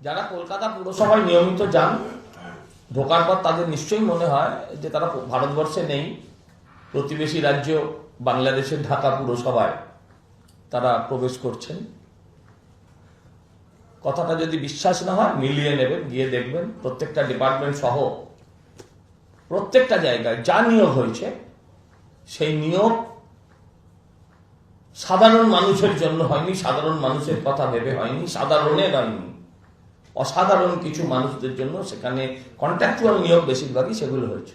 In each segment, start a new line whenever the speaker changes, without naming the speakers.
যারা কলকাতা পুরসভায় নিয়মিত যান, ঢোকার পর তাদের নিশ্চয়ই মনে হয় যে তারা ভারতবর্ষে নেই। প্রতিবেশী রাজ্য বাংলাদেশের ঢাকা পুরসভায় তারা প্রবেশ করছেন। কথাটা যদি বিশ্বাস না হয়, মিলিয়ে নেবেন, গিয়ে দেখবেন প্রত্যেকটা ডিপার্টমেন্ট সহ প্রত্যেকটা জায়গায় যা নিয়োগ হয়েছে, সেই নিয়োগ সাধারণ মানুষের জন্য হয়নি, সাধারণ মানুষের কথা ভেবে হয়নি, সাধারণের হয়নি অসাধারণ কিছু মানুষদের জন্য সেখানে কন্ট্রাকচুয়াল নিয়োগ বেশিরভাগই সেগুলো হয়েছে।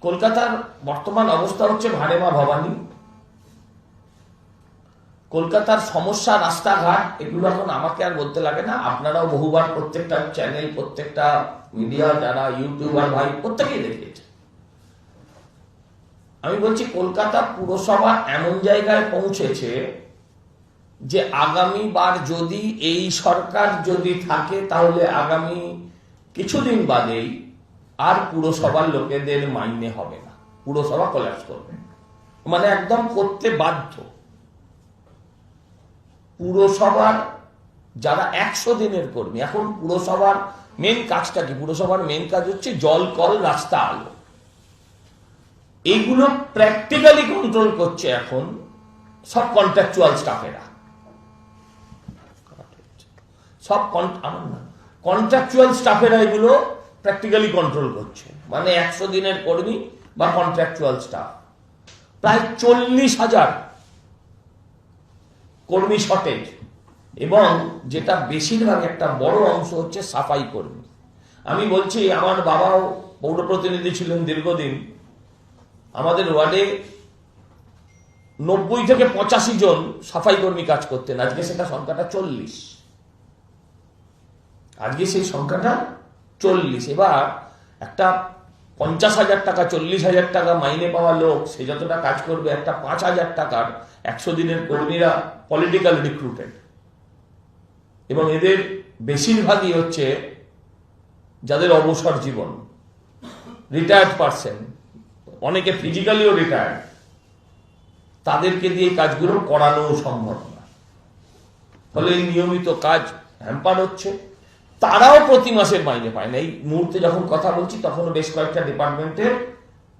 কলকাতার বর্তমান অবস্থা হচ্ছে ভাড়েমা ভবানী। কলকাতার সমস্যা, রাস্তাঘাট, এগুলো এখন আমাকে আর বলতে লাগে না। আপনারাও বহুবার প্রত্যেকটা চ্যানেল প্রত্যেকটা মিডিয়া যারা ইউটিউবার ভাই, প্রত্যেকেই দেখিয়েছে আমি বলছি, কলকাতা পুরসভা এমন জায়গায় পৌঁছেছে যে আগামী বার যদি এই সরকার যদি থাকে, তাহলে আগামী কিছুদিন বাদেই আর পুরসভার লোকেদের মাইনে হবে না। পুরসভা কলাপস করবে। মানে একদম করতে বাধ্য। পুরসভার যারা একশো দিনের কর্মী, এখন পুরসভার মেন কাজটা কি? পুরসভার মেন কাজ হচ্ছে জল, কল, রাস্তা, আলো। এইগুলো প্র্যাকটিক্যালি কন্ট্রোল করছে এখন সব কন্ট্রাকচুয়াল স্টাফেরা সব আমার না। কন্ট্রাকচুয়াল স্টাফেরা এগুলো প্র্যাকটিক্যালি কন্ট্রোল করছে। মানে একশো দিনের কর্মী বা কন্ট্রাকচুয়াল স্টাফ প্রায় চল্লিশ হাজার কর্মী শর্টেজ এবং যেটা বেশিরভাগ একটা বড় অংশ হচ্ছে সাফাই কর্মী। আমি বলছি, আমার বাবাও পৌর প্রতিনিধি ছিলেন দীর্ঘদিন। আমাদের ওয়ার্ডে নব্বই থেকে পঁচাশি জন সাফাই কর্মী কাজ করতেন। আজকে সেটা সংখ্যাটা চল্লিশ। আজকে সেই সংখ্যাটা চল্লিশ। এবার একটা পঞ্চাশ হাজার টাকা, চল্লিশ হাজার টাকা মাইনে পাওয়া লোক, সে যতটা কাজ করবে, একটা পাঁচ হাজার টাকার একশো দিনের কর্মীরা পলিটিক্যাল রিক্রুটেড এবং এদের বেশিরভাগই হচ্ছে যাদের অবসর জীবন রিটায়ার্ড পার্সন অনেকে ফিজিক্যালিও রিটায়ার্ড তাদেরকে দিয়ে কাজগুলো করানোও সম্ভব না। ফলে নিয়মিত কাজ হ্যাম্পার হচ্ছে। তারাও প্রতি মাসের মাইনে পায় না। এই মুহূর্তে যখন কথা বলছি, তখনও বেশ কয়েকটা ডিপার্টমেন্টের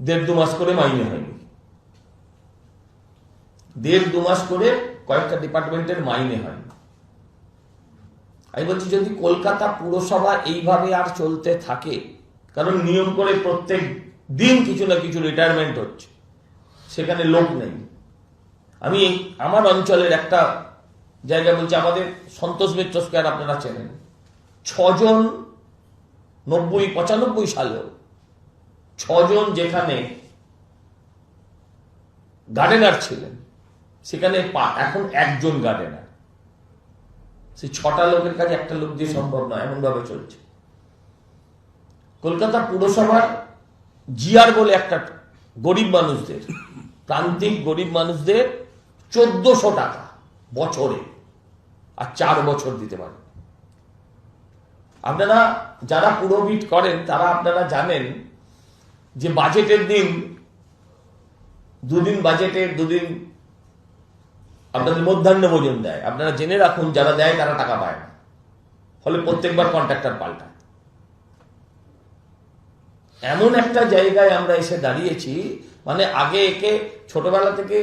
দেড় দু মাস করে মাইনে হয়নি। দেড় দু মাস করে কয়েকটা ডিপার্টমেন্টের মাইনে হয়নি। আমি বলছি, যদি কলকাতা পুরসভা এইভাবে আর চলতে থাকে, কারণ নিয়ম করে প্রত্যেক দিন কিছু না কিছু রিটায়ারমেন্ট হচ্ছে, সেখানে লোক নেই। আমি, আমার অঞ্চলের একটা জায়গা বলছি, আমাদের সন্তোষ মিত্র স্কোয়ার আপনারা চেনেন ছজন নব্বই পঁচানব্বই সালেও ছজন যেখানে গার্ডেনার ছিলেন, সেখানে এখন একজন গার্ডেনার সে ছটা লোকের কাছে একটা লোক দিয়ে সম্ভব নয় এমন ভাবে চলছে। কলকাতা পুরসভার জিআর বলে একটা গরিব মানুষদের, প্রান্তিক গরিব মানুষদের চোদ্দশো টাকা বছরে, আর চার বছর দিতে পারে। আপনারা যারা পুরোবিট করেন, তারা আপনারা জানেন যে বাজেটের দিন, দুদিন বাজেটের, দুদিন আপনাদের মধ্যাহ্ন ভোজন দেয়। আপনারা জেনে রাখুন, যারা দেয়, তারা টাকা পায় না। ফলে প্রত্যেকবার কন্ট্রাক্টর পাল্টায়। এমন একটা জায়গায় আমরা এসে দাঁড়িয়েছি মানে আগে একে ছোটবেলা থেকে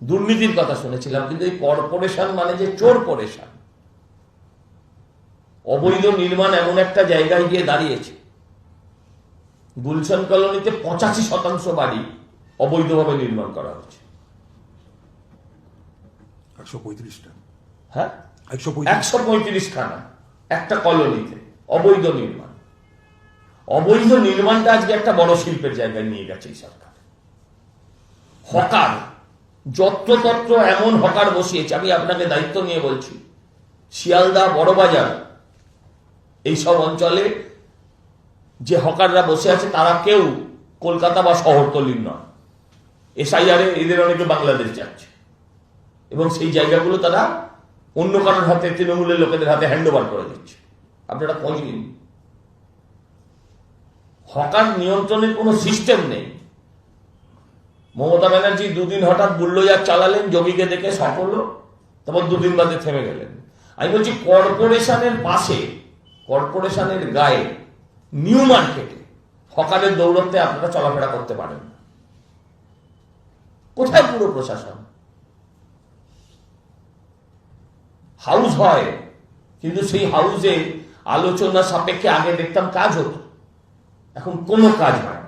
দুর্নীতির কথা শুনেছিলাম, কিন্তু এই কর্পোরেশন মানে যে চোর পরেশান। অবৈধ নির্মাণ এমন একটা জায়গায় গিয়ে দাঁড়িয়েছে। গুলশান কলোনিতে পঁচাশি শতাংশ বাড়ি অবৈধভাবে নির্মাণ করা হচ্ছে
একশো পঁয়ত্রিশটা।
হ্যাঁ?
একশো পঁয়ত্রিশ।
খানা একটা কলোনিতে অবৈধ নির্মাণ। অবৈধ নির্মাণটা আজকে একটা বড় শিল্পের জায়গায় নিয়ে গেছে এই সরকার। হকার যত্রতত্র এমন হকার বসিয়েছে আমি আপনাকে দায়িত্ব নিয়ে বলছি শিয়ালদা বড়বাজার এইসব অঞ্চলে যে হকাররা বসে আছে, তারা কেউ কলকাতা বা শহরতলির নয়। এসআইআরে এদের অনেকে বাংলাদেশ যাচ্ছে। এবং সেই জায়গাগুলো তারা অন্য কারোর হাতে, তৃণমূলের লোকেদের হাতে হ্যান্ড ওভার করে দিচ্ছে। আপনারা খোঁজ নিন হকার নিয়ন্ত্রণের কোনো সিস্টেম নেই। মমতা ব্যানার্জি দুদিন হঠাৎ বুল্ডোজার চালালেন, জমিকে দেখে সফল তারপর দুদিন বাদে থেমে গেলেন। আমি বলছি, কর্পোরেশনের পাশে কর্পোরেশনের গায়ে নিউ মার্কেটে হকারের দৌড়তে আপনারা চলাফেরা করতে পারেন। কোথায় পুরো প্রশাসন? হাউস হয়, কিন্তু সেই হাউসে আলোচনা সাপেক্ষে আগে দেখতাম কাজ হতো। এখন কোনো কাজ হয়